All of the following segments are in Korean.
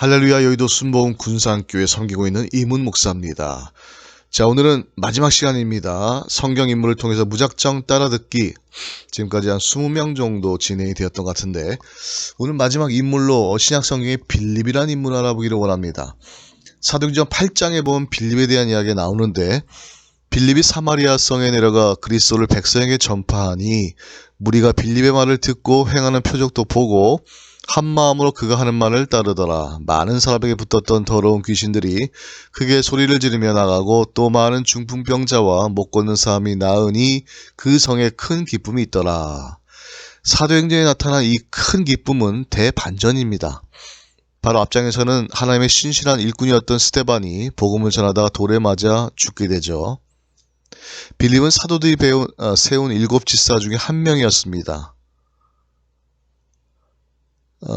할렐루야 여의도 순복음 군산교회 섬기고 있는 이문 목사입니다. 자 오늘은 마지막 시간입니다. 성경 인물을 통해서 무작정 따라 듣기 지금까지 한 20명 정도 진행이 되었던 것 같은데 오늘 마지막 인물로 신약 성경의 빌립이라는 인물을 알아보기를 원합니다. 사도행전 8장에 보면 빌립에 대한 이야기가 나오는데 빌립이 사마리아 성에 내려가 그리스도를 백성에게 전파하니 무리가 빌립의 말을 듣고 행하는 표적도 보고 한 마음으로 그가 하는 말을 따르더라. 많은 사람에게 붙었던 더러운 귀신들이 크게 소리를 지르며 나가고 또 많은 중풍병자와 못 걷는 사람이 나으니 그 성에 큰 기쁨이 있더라. 사도행전에 나타난 이 큰 기쁨은 대반전입니다. 바로 앞장에서는 하나님의 신실한 일꾼이었던 스테반이 복음을 전하다가 돌에 맞아 죽게 되죠. 빌립은 사도들이 배운, 어, 세운 일곱 지사 중에 한 명이었습니다. 어,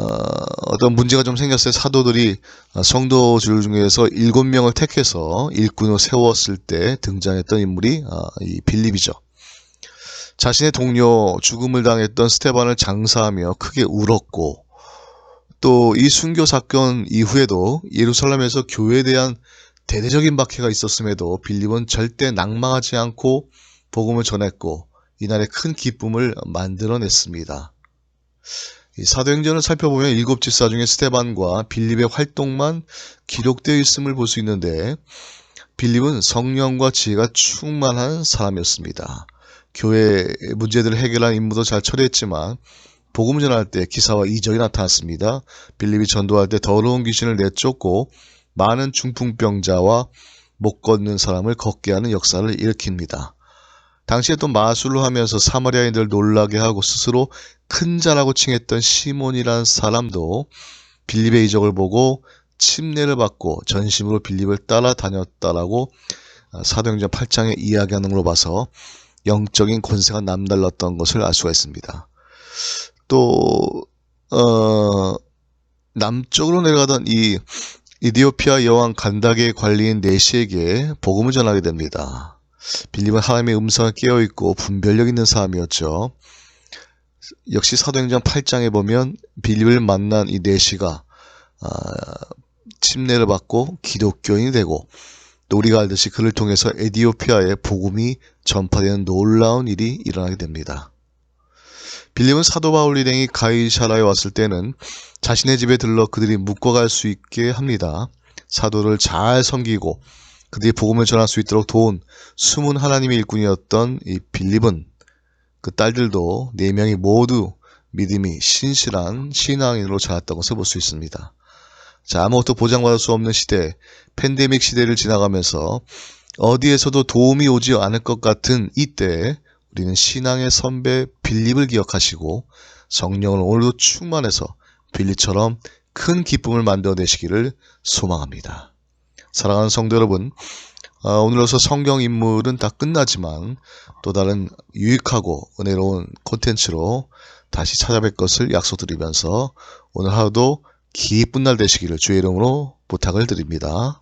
어떤 문제가 좀 생겼어요. 사도들이 어, 성도들 중에서 일곱 명을 택해서 일꾼으로 세웠을 때 등장했던 인물이 어, 이 빌립이죠. 자신의 동료 죽음을 당했던 스테반을 장사하며 크게 울었고 또 이 순교 사건 이후에도 예루살렘에서 교회에 대한 대대적인 박해가 있었음에도 빌립은 절대 낭망하지 않고 복음을 전했고 이날의 큰 기쁨을 만들어냈습니다. 이 사도행전을 살펴보면 일곱 집사 중에 스테반과 빌립의 활동만 기록되어 있음을 볼 수 있는데 빌립은 성령과 지혜가 충만한 사람이었습니다. 교회 문제들을 해결한 임무도 잘 처리했지만 복음 전할 때 기사와 이적이 나타났습니다. 빌립이 전도할 때 더러운 귀신을 내쫓고 많은 중풍병자와 못 걷는 사람을 걷게 하는 역사를 일으킵니다. 당시에 또 마술로 하면서 사마리아인들 놀라게 하고 스스로 큰 자라고 칭했던 시몬이라는 사람도 빌립의 이적을 보고 침례를 받고 전심으로 빌립을 따라다녔다라고 사도행전 8장에 이야기하는 걸로 봐서 영적인 권세가 남달랐던 것을 알 수가 있습니다. 또 어, 남쪽으로 내려가던 이 이디오피아 여왕 간다게의 관리인 네시에게 복음을 전하게 됩니다. 빌립은 하나님의 음성에 깨어있고 분별력 있는 사람이었죠. 역시 사도행전 8장에 보면 빌립을 만난 이 네시가 아, 침례를 받고 기독교인이 되고 또 우리가 알듯이 그를 통해서 에디오피아의 복음이 전파되는 놀라운 일이 일어나게 됩니다. 빌립은 사도 바울 일행이 가이샤라에 왔을 때는 자신의 집에 들러 그들이 묶어갈 수 있게 합니다. 사도를 잘 섬기고 그들이 복음을 전할 수 있도록 도운 숨은 하나님의 일꾼이었던 이 빌립은 그 딸들도 네 명이 모두 믿음이 신실한 신앙인으로 자랐던 것을 볼 수 있습니다. 자, 아무것도 보장받을 수 없는 시대, 팬데믹 시대를 지나가면서 어디에서도 도움이 오지 않을 것 같은 이때 우리는 신앙의 선배 빌립을 기억하시고 성령을 오늘도 충만해서 빌립처럼 큰 기쁨을 만들어내시기를 소망합니다. 사랑하는 성도 여러분, 어, 오늘로서 성경 인물은 다 끝나지만 또 다른 유익하고 은혜로운 콘텐츠로 다시 찾아뵐 것을 약속드리면서 오늘 하루도 기쁜 날 되시기를 주의 이름으로 부탁을 드립니다.